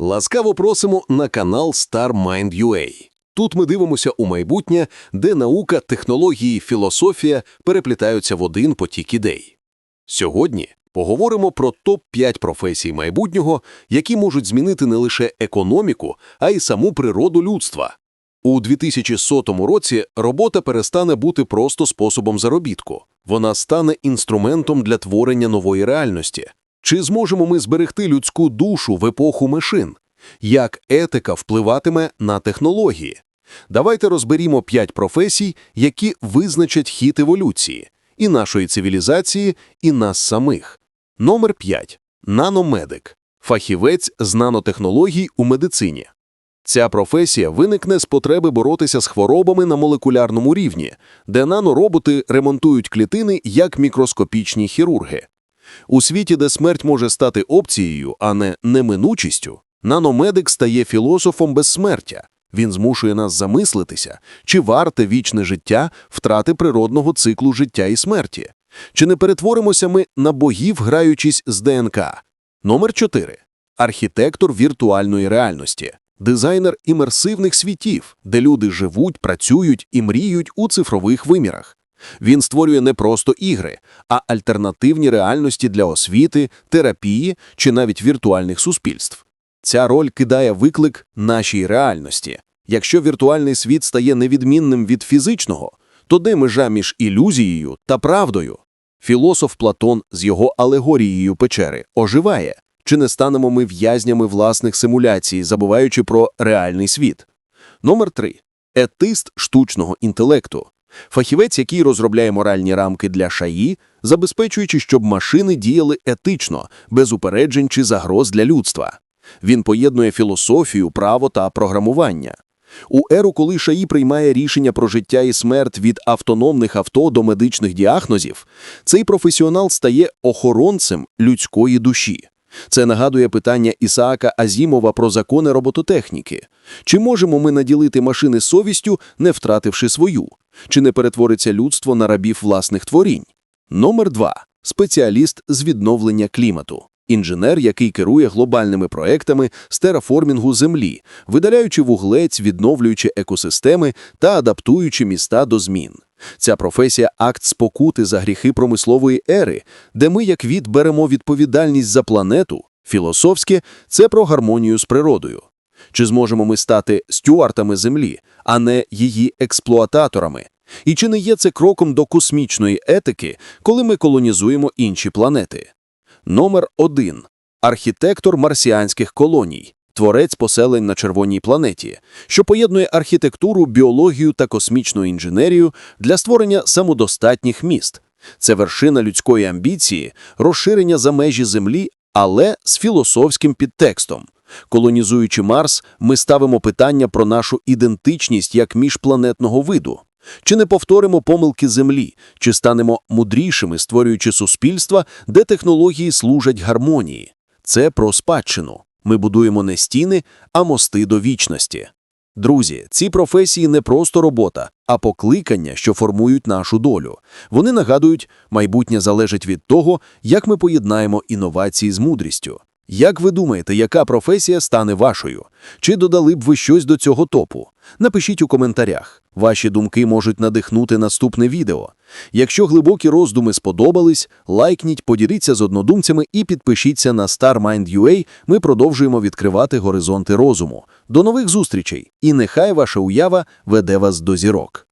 Ласкаво просимо на канал Star Mind Тут ми дивимося у майбутнє, де наука, технології, філософія переплітаються в один потік ідей. Сьогодні поговоримо про топ-5 професій майбутнього, які можуть змінити не лише економіку, а й саму природу людства. У 2100 році робота перестане бути просто способом заробітку. Вона стане інструментом для творення нової реальності. Чи зможемо ми зберегти людську душу в епоху машин? Як етика впливатиме на технології? Давайте розберімо п'ять професій, які визначать хід еволюції і нашої цивілізації, і нас самих. Номер 5. Наномедик. Фахівець з нанотехнологій у медицині. Ця професія виникне з потреби боротися з хворобами на молекулярному рівні, де нанороботи ремонтують клітини як мікроскопічні хірурги. У світі, де смерть може стати опцією, а не неминучістю, наномедик стає філософом безсмертя. Він змушує нас замислитися, чи варте вічне життя втрати природного циклу життя і смерті. Чи не перетворимося ми на богів, граючись з ДНК? Номер 4. Архітектор віртуальної реальності. Дизайнер імерсивних світів, де люди живуть, працюють і мріють у цифрових вимірах. Він створює не просто ігри, а альтернативні реальності для освіти, терапії чи навіть віртуальних суспільств. Ця роль кидає виклик нашій реальності. Якщо віртуальний світ стає невідмінним від фізичного, то де межа між ілюзією та правдою? Філософ Платон з його алегорією печери оживає. Чи не станемо ми в'язнями власних симуляцій, забуваючи про реальний світ? Номер 3. Етист штучного інтелекту. Фахівець, який розробляє моральні рамки для шаї, забезпечуючи, щоб машини діяли етично, без упереджень чи загроз для людства. Він поєднує філософію, право та програмування. У еру, коли шаї приймає рішення про життя і смерть від автономних авто до медичних діагнозів, цей професіонал стає охоронцем людської душі. Це нагадує питання Ісаака Азімова про закони робототехніки. Чи можемо ми наділити машини совістю, не втративши свою? Чи не перетвориться людство на рабів власних творінь? Номер 2. Спеціаліст з відновлення клімату. Інженер, який керує глобальними проектами з тераформінгу землі, видаляючи вуглець, відновлюючи екосистеми та адаптуючи міста до змін. Ця професія – акт спокути за гріхи промислової ери, де ми, як від, беремо відповідальність за планету. Філософське – це про гармонію з природою. Чи зможемо ми стати стюартами Землі, а не її експлуататорами? І чи не є це кроком до космічної етики, коли ми колонізуємо інші планети? Номер 1. Архітектор марсіанських колоній. Творець поселень на червоній планеті, що поєднує архітектуру, біологію та космічну інженерію для створення самодостатніх міст. Це вершина людської амбіції, розширення за межі Землі, але з філософським підтекстом. Колонізуючи Марс, ми ставимо питання про нашу ідентичність як міжпланетного виду. Чи не повторимо помилки Землі, чи станемо мудрішими, створюючи суспільства, де технології служать гармонії? Це про спадщину. Ми будуємо не стіни, а мости до вічності. Друзі, ці професії не просто робота, а покликання, що формують нашу долю. Вони нагадують, майбутнє залежить від того, як ми поєднаємо інновації з мудрістю. Як ви думаєте, яка професія стане вашою? Чи додали б ви щось до цього топу? Напишіть у коментарях. Ваші думки можуть надихнути наступне відео. Якщо глибокі роздуми сподобались, лайкніть, поділіться з однодумцями і підпишіться на Star Mind UA. Ми продовжуємо відкривати горизонти розуму. До нових зустрічей! І нехай ваша уява веде вас до зірок.